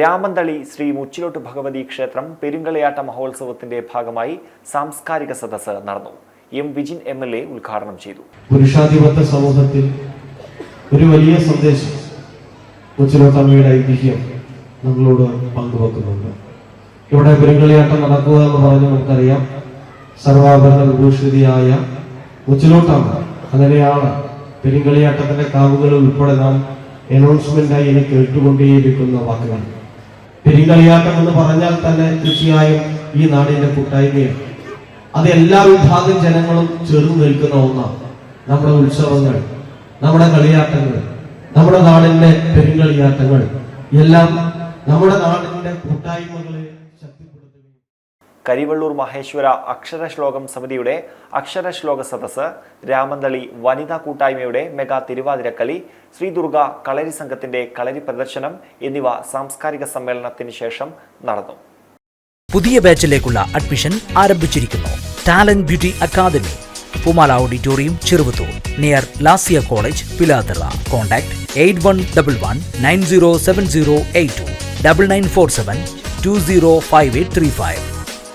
രാമന്തളി ശ്രീ മുച്ചിലോട്ട് ഭഗവതി ക്ഷേത്രം പെരുങ്കളിയാട്ട മഹോത്സവത്തിന്റെ ഭാഗമായി സാംസ്കാരിക സദസ്സ് നടന്നു. M Vijin M L A ഉദ്ഘാടനം ചെയ്തു. പുരുഷാധിപത്യ സമൂഹത്തിൽ ഒരു വലിയ സന്ദേശം കൊച്ചിലോട്ടമ്മയുടെ ഐതിഹ്യം നമ്മളോട് പങ്കുവെക്കുന്നുണ്ട്. ഇവിടെ പെരുങ്കളിയാട്ടം നടക്കുക എന്ന് പറഞ്ഞ് നമുക്കറിയാം. സർവാഭരണ വിഭൂഷിതയായ കൊച്ചിലോട്ടമ്മ അങ്ങനെയാണ് പെരുങ്കളിയാട്ടത്തിന്റെ കാവുകൾ ഉൾപ്പെടെ നാം അനൗൺസ്മെന്റായി എനിക്ക് കേട്ടുകൊണ്ടേയിരിക്കുന്ന വാക്കുകൾ. പെരുങ്കളിയാട്ടം എന്ന് പറഞ്ഞാൽ തന്നെ തീർച്ചയായും ഈ നാടിന്റെ കൂട്ടായ്മയാണ്. അത് എല്ലാ വിഭാഗം ജനങ്ങളും ചേർന്ന് നിൽക്കുന്ന ഒന്നാണ്. നമ്മുടെ ഉത്സവങ്ങൾ നമ്മുടെ കളിയാട്ടങ്ങൾ നമ്മുടെ നാടിന്റെ പെരുങ്കളിയാട്ടങ്ങൾ എല്ലാം നമ്മുടെ നാടിന്റെ കൂട്ടായ്മകളെ കരിവള്ളൂർ മഹേശ്വര അക്ഷരശ്ലോകം സമിതിയുടെ അക്ഷരശ്ലോക സദസ് രാമന്തളി വനിതാ കൂട്ടായ്മയുടെ മെഗാ തിരുവാതിരക്കളി ശ്രീ ദുർഗ കളരി സംഘത്തിന്റെ കളരി പ്രദർശനം എന്നിവ സാംസ്കാരിക സമ്മേളനത്തിന് ശേഷം നടന്നു. പുതിയ ബാച്ചിലേക്കുള്ള അഡ്മിഷൻ ആരംഭിച്ചിരിക്കുന്നു. Talent beauty academy Pumala auditorium Cheruvathur near Lasiya college Pilathara contact eight one double one nine zero seven zero eight two double nine four seven two zero five eight three five.